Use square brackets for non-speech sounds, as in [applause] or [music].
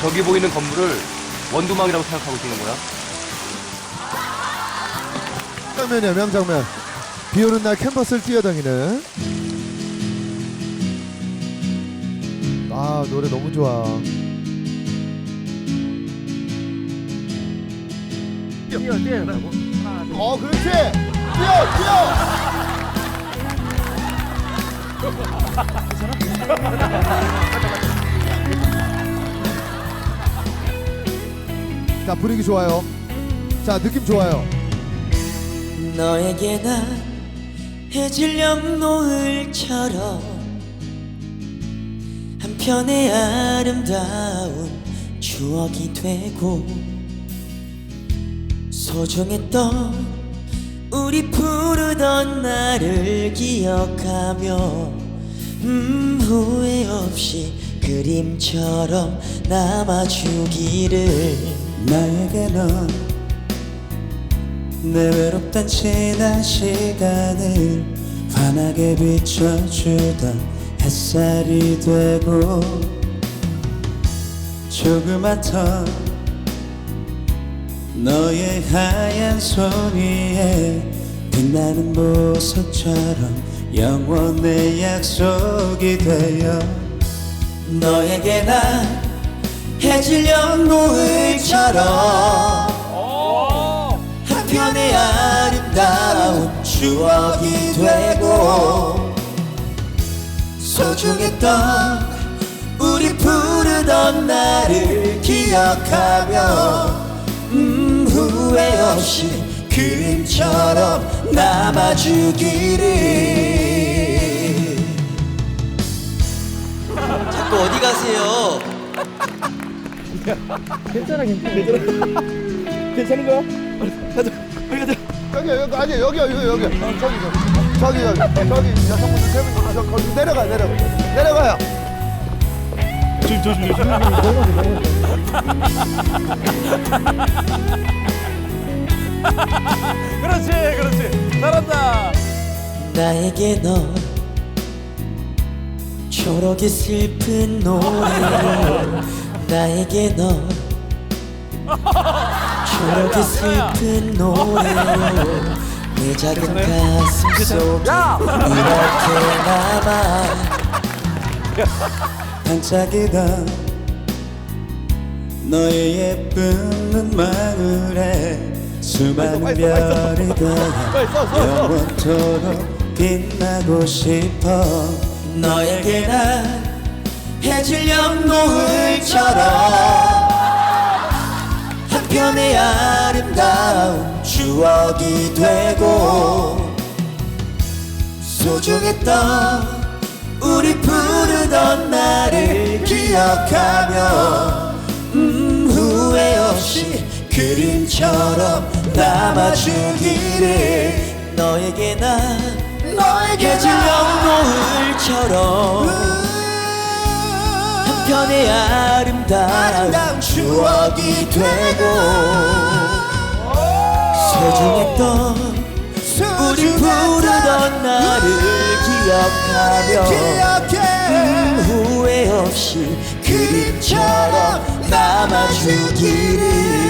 저기 보이는 건물을 원두막이라고 생각하고 있는 거야? 장면이야 명장면. 비 오는 날 캔버스를 뛰어다니는. 아 노래 너무 좋아. 뛰어 뛰어. 라고 어 그렇지. 뛰어 뛰어 [laughs] 자 분위기 좋아요. 자 느낌 좋아요. 너에게 난 해질녘 노을처럼 한편의 아름다운 추억이 되고 소중했던 우리 부르던 날을 기억하며 음 후회 없이 그림처럼 남아주기를 나에게 넌 내 외롭던 지난 시간을 환하게 비춰주던 햇살이 되고 조그맣던 너의 하얀 손 위에 빛나는 보석처럼 영원의 약속이 되어 너에게 난 해질녘 노을처럼 한편의 아름다운 추억이 되고 소중했던 우리 부르던 날을 기억하며 음 후회 없이 그림처럼 남아주기를 어디 가세요? 괜찮아 괜찮아. 괜찮은 거야? 여기 여기 아니 여기 여기 여기. 어, 저기 저기. 저기 저기. 저기 여성분들 세분 저 거기 내려가 내려가 내려가요. 그렇지 그렇지. 잘한다. 나에게 넌 초록이 슬픈 노래로 나에게 넌 초록이 슬픈 노래로 내 작은 가슴 속에 이렇게 남아 반짝이던 너의 예쁜 눈망울에 수많은 별이 되어 영원토록 빛나고 싶어 너에게 난 해질녘 노을처럼 한편의 아름다운 추억이 되고 소중했던 우리 부르던 날을 기억하며 음 후회 없이 그림처럼 남아주기를 너에게 난 노을처럼 한편의 아름다운 추억이 되고 소중했던 우리 부르던 나를 기억하며 음, 후회 없이 그림처럼 남아주기를